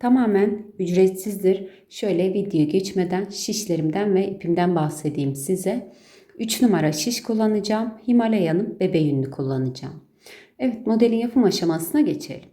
tamamen ücretsizdir. Şöyle video geçmeden şişlerimden ve ipimden bahsedeyim size. 3 numara şiş kullanacağım. Himalaya'nın bebe yünlü kullanacağım. Evet modelin yapım aşamasına geçelim.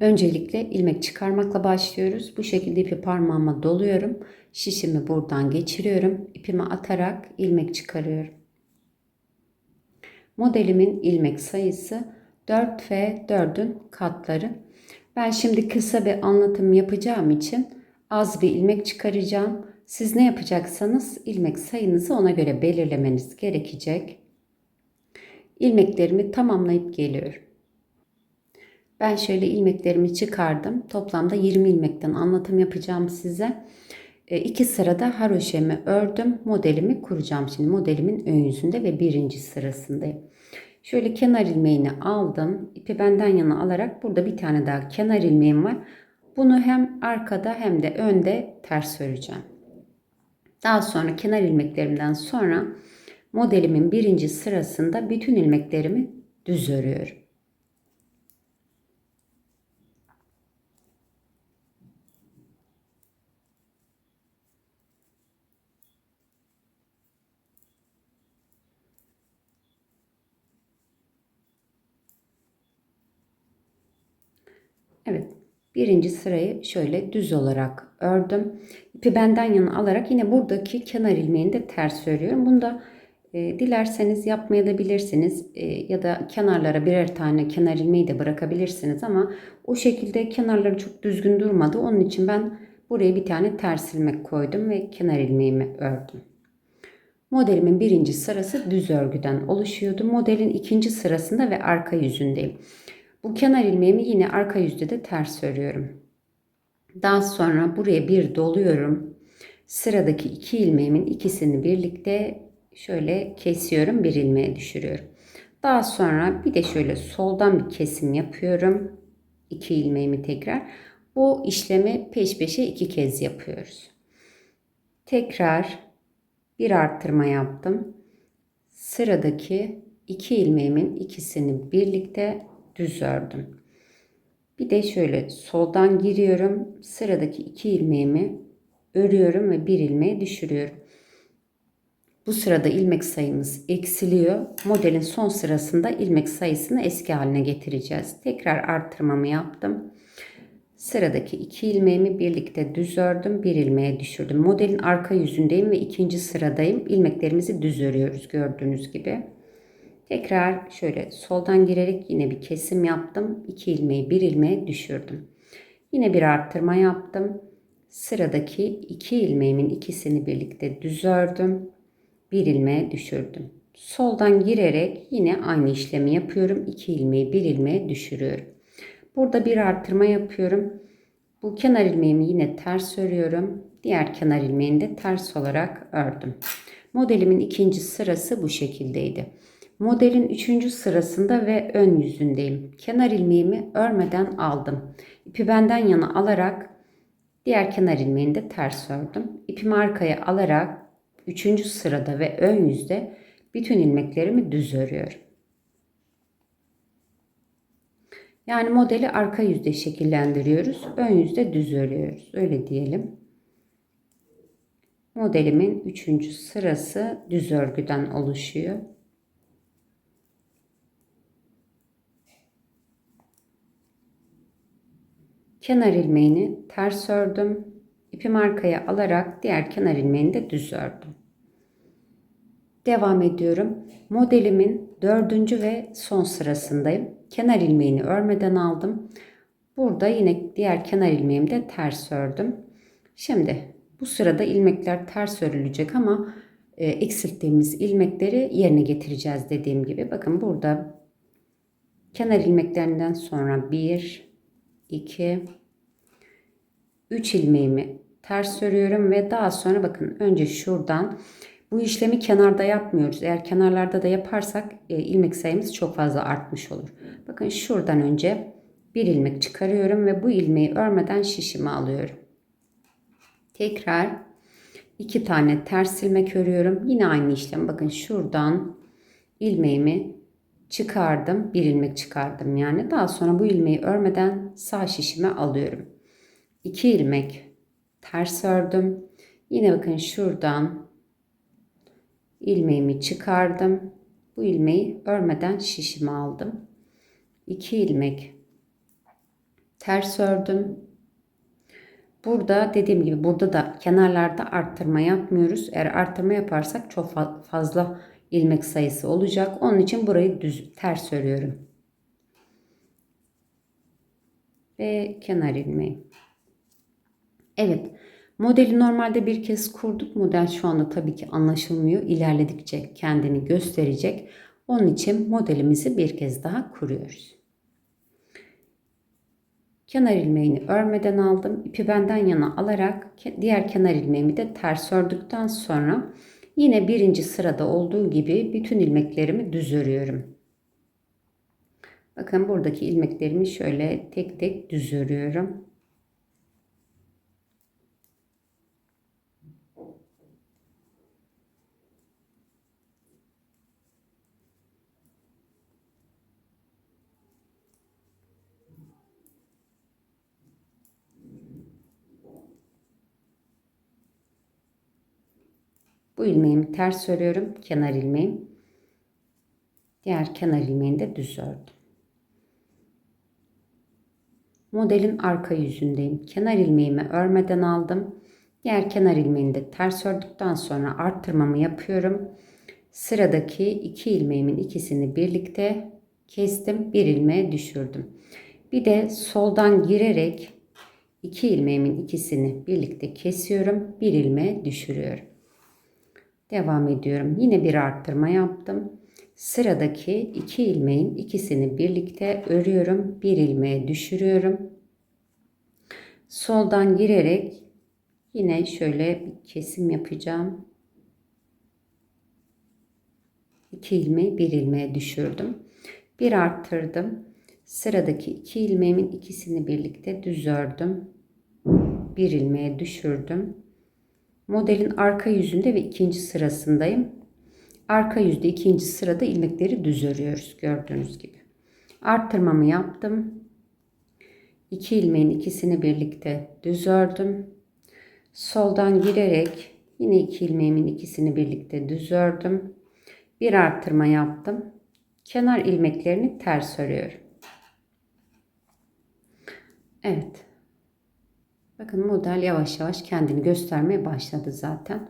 Öncelikle ilmek çıkarmakla başlıyoruz. Bu şekilde ipi parmağıma doluyorum. Şişimi buradan geçiriyorum. İpimi atarak ilmek çıkarıyorum. Modelimin ilmek sayısı 4 ve 4'ün katları. Ben şimdi kısa bir anlatım yapacağım için az bir ilmek çıkaracağım. Siz ne yapacaksanız ilmek sayınızı ona göre belirlemeniz gerekecek. İlmeklerimi tamamlayıp geliyorum. Ben şöyle ilmeklerimi çıkardım. Toplamda 20 ilmekten anlatım yapacağım size. E, iki sırada haroşemi ördüm. Modelimi kuracağım şimdi. Modelimin ön yüzünde ve birinci sırasındayım. Şöyle kenar ilmeğini aldım. İpi benden yana alarak burada bir tane daha kenar ilmeğim var. Bunu hem arkada hem de önde ters öreceğim. Daha sonra kenar ilmeklerimden sonra modelimin birinci sırasında bütün ilmeklerimi düz örüyorum. Evet. Birinci sırayı şöyle düz olarak ördüm. İpi benden yana alarak yine buradaki kenar ilmeğini de ters örüyorum. Bunu da e, dilerseniz yapmayabilirsiniz e, ya da kenarlara birer tane kenar ilmeği de bırakabilirsiniz ama o şekilde kenarları çok düzgün durmadı. Onun için ben buraya bir tane ters ilmek koydum ve kenar ilmeğimi ördüm. Modelimin birinci sırası düz örgüden oluşuyordu. Modelin ikinci sırasında ve arka yüzündeyim. Bu kenar ilmeğimi yine arka yüzde de ters örüyorum. Daha sonra buraya bir doluyorum. Sıradaki iki ilmeğimin ikisini birlikte şöyle kesiyorum. Bir ilmeğe düşürüyorum. Daha sonra bir de şöyle soldan bir kesim yapıyorum. İki ilmeğimi tekrar. Bu işlemi peş peşe iki kez yapıyoruz. Tekrar bir arttırma yaptım. Sıradaki iki ilmeğimin ikisini birlikte düz ördüm. Bir de şöyle soldan giriyorum. Sıradaki iki ilmeğimi örüyorum ve bir ilmeğe düşürüyorum. Bu sırada ilmek sayımız eksiliyor. Modelin son sırasında ilmek sayısını eski haline getireceğiz. Tekrar arttırmamı yaptım. Sıradaki iki ilmeğimi birlikte düz ördüm. Bir ilmeğe düşürdüm. Modelin arka yüzündeyim ve ikinci sıradayım. İlmeklerimizi düz örüyoruz gördüğünüz gibi. Tekrar şöyle soldan girerek yine bir kesim yaptım. 2 ilmeği bir ilmeğe düşürdüm. Yine bir arttırma yaptım. Sıradaki iki ilmeğimin ikisini birlikte düz ördüm. Bir ilmeğe düşürdüm. Soldan girerek yine aynı işlemi yapıyorum. 2 ilmeği bir ilmeğe düşürüyorum. Burada bir arttırma yapıyorum. Bu kenar ilmeğimi yine ters örüyorum. Diğer kenar ilmeğini de ters olarak ördüm. Modelimin ikinci sırası bu şekildeydi. Modelin üçüncü sırasında ve ön yüzündeyim. Kenar ilmeğimi örmeden aldım. İpi benden yana alarak diğer kenar ilmeğini de ters ördüm. İpimi arkaya alarak üçüncü sırada ve ön yüzde bütün ilmeklerimi düz örüyorum. Yani modeli arka yüzde şekillendiriyoruz. Ön yüzde düz örüyoruz. Öyle diyelim. Modelimin üçüncü sırası düz örgüden oluşuyor. Kenar ilmeğini ters ördüm. İpimi arkaya alarak diğer kenar ilmeğini de düz ördüm. Devam ediyorum. Modelimin dördüncü ve son sırasındayım. Kenar ilmeğini örmeden aldım. Burada yine diğer kenar ilmeğimi de ters ördüm. Şimdi bu sırada ilmekler ters örülecek ama e, eksilttiğimiz ilmekleri yerine getireceğiz dediğim gibi. Bakın burada kenar ilmeklerinden sonra 1 2 3 ilmeğimi ters örüyorum ve daha sonra bakın önce şuradan Bu işlemi kenarda yapmıyoruz. Eğer kenarlarda da yaparsak e, ilmek sayımız çok fazla artmış olur. Bakın şuradan önce bir ilmek çıkarıyorum ve bu ilmeği örmeden şişimi alıyorum. Tekrar iki tane ters ilmek örüyorum. Yine aynı işlem. Bakın şuradan ilmeğimi çıkardım. Bir ilmek çıkardım yani. Daha sonra bu ilmeği örmeden sağ şişime alıyorum. 2 ilmek ters ördüm. Yine bakın şuradan ilmeğimi çıkardım. Bu ilmeği örmeden şişime aldım. 2 ilmek ters ördüm. Burada dediğim gibi burada da kenarlarda arttırma yapmıyoruz. Eğer arttırma yaparsak çok fazla ilmek sayısı olacak. Onun için burayı düz ters örüyorum. Ve kenar ilmeği. Evet. Modeli normalde bir kez kurduk. Model şu anda tabii ki anlaşılmıyor. İlerledikçe kendini gösterecek. Onun için modelimizi bir kez daha kuruyoruz. Kenar ilmeğini örmeden aldım. İpi benden yana alarak diğer kenar ilmeğimi de ters ördükten sonra yine birinci sırada olduğu gibi bütün ilmeklerimi düz örüyorum. Bakın buradaki ilmeklerimi şöyle tek tek düz örüyorum. Bu ilmeğimi ters örüyorum. Kenar ilmeğim. Diğer kenar ilmeğini de düz ördüm. Modelin arka yüzündeyim. Kenar ilmeğimi örmeden aldım. Diğer kenar ilmeğini de ters ördükten sonra arttırmamı yapıyorum. Sıradaki iki ilmeğimin ikisini birlikte kestim. Bir ilmeğe düşürdüm. Bir de soldan girerek iki ilmeğimin ikisini birlikte kesiyorum. Bir ilmeğe düşürüyorum. Devam ediyorum. Yine bir arttırma yaptım. Sıradaki iki ilmeğin ikisini birlikte örüyorum. Bir ilmeğe düşürüyorum. Soldan girerek yine şöyle bir kesim yapacağım. İki ilmeği bir ilmeğe düşürdüm. Bir arttırdım. Sıradaki iki ilmeğimin ikisini birlikte düz ördüm. Bir ilmeğe düşürdüm. Modelin arka yüzünde ve ikinci sırasındayım. Arka yüzde ikinci sırada ilmekleri düz örüyoruz gördüğünüz gibi. Arttırmamı yaptım. İki ilmeğin ikisini birlikte düz ördüm. Soldan girerek yine iki ilmeğimin ikisini birlikte düz ördüm. Bir arttırma yaptım. Kenar ilmeklerini ters örüyorum. Evet. Bakın model yavaş yavaş kendini göstermeye başladı zaten.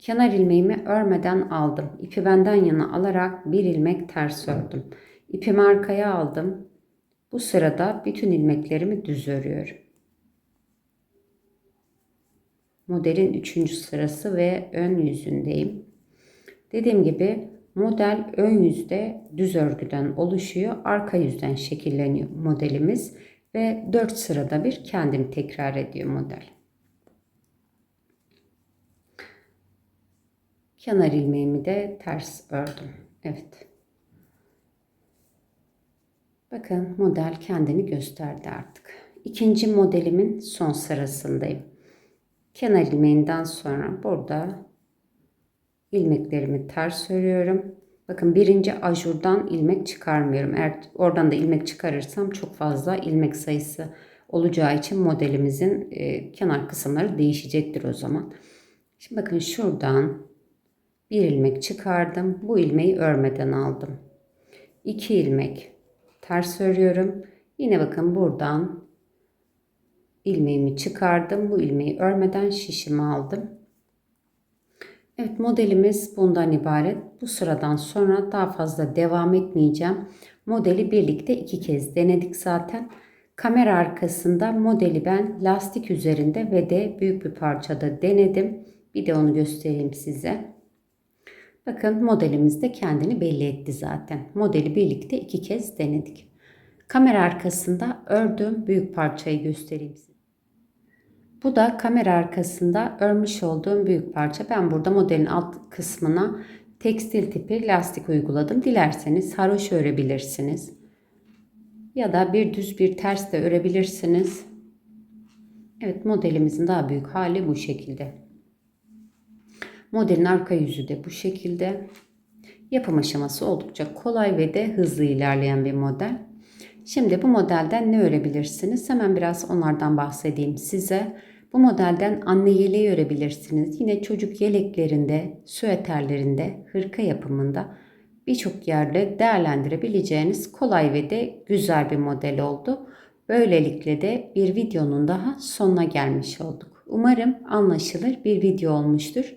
Kenar ilmeğimi örmeden aldım. İpi benden yana alarak bir ilmek ters ördüm. İpimi arkaya aldım. Bu sırada bütün ilmeklerimi düz örüyorum. Modelin üçüncü sırası ve ön yüzündeyim. Dediğim gibi model ön yüzde düz örgüden oluşuyor. Arka yüzden şekilleniyor modelimiz ve 4 sırada bir kendini tekrar ediyor model. Kenar ilmeğimi de ters ördüm. Evet. Bakın model kendini gösterdi artık. İkinci modelimin son sırasındayım. Kenar ilmeğinden sonra burada ilmeklerimi ters örüyorum. Bakın birinci ajurdan ilmek çıkarmıyorum. Eğer oradan da ilmek çıkarırsam çok fazla ilmek sayısı olacağı için modelimizin e, kenar kısımları değişecektir o zaman. Şimdi bakın şuradan bir ilmek çıkardım. Bu ilmeği örmeden aldım. 2 ilmek ters örüyorum. Yine bakın buradan ilmeğimi çıkardım. Bu ilmeği örmeden şişimi aldım. Evet modelimiz bundan ibaret. Bu sıradan sonra daha fazla devam etmeyeceğim. Modeli birlikte iki kez denedik zaten. Kamera arkasında modeli ben lastik üzerinde ve de büyük bir parçada denedim. Bir de onu göstereyim size. Bakın modelimiz de kendini belli etti zaten. Modeli birlikte iki kez denedik. Kamera arkasında ördüğüm büyük parçayı göstereyim size. Bu da kamera arkasında örmüş olduğum büyük parça. Ben burada modelin alt kısmına tekstil tipi lastik uyguladım. Dilerseniz haroşa örebilirsiniz. Ya da bir düz bir ters de örebilirsiniz. Evet modelimizin daha büyük hali bu şekilde. Modelin arka yüzü de bu şekilde. Yapım aşaması oldukça kolay ve de hızlı ilerleyen bir model. Şimdi bu modelden ne örebilirsiniz? Hemen biraz onlardan bahsedeyim size. Bu modelden anne yeleği örebilirsiniz. Yine çocuk yeleklerinde, süeterlerinde, hırka yapımında birçok yerde değerlendirebileceğiniz kolay ve de güzel bir model oldu. Böylelikle de bir videonun daha sonuna gelmiş olduk. Umarım anlaşılır bir video olmuştur.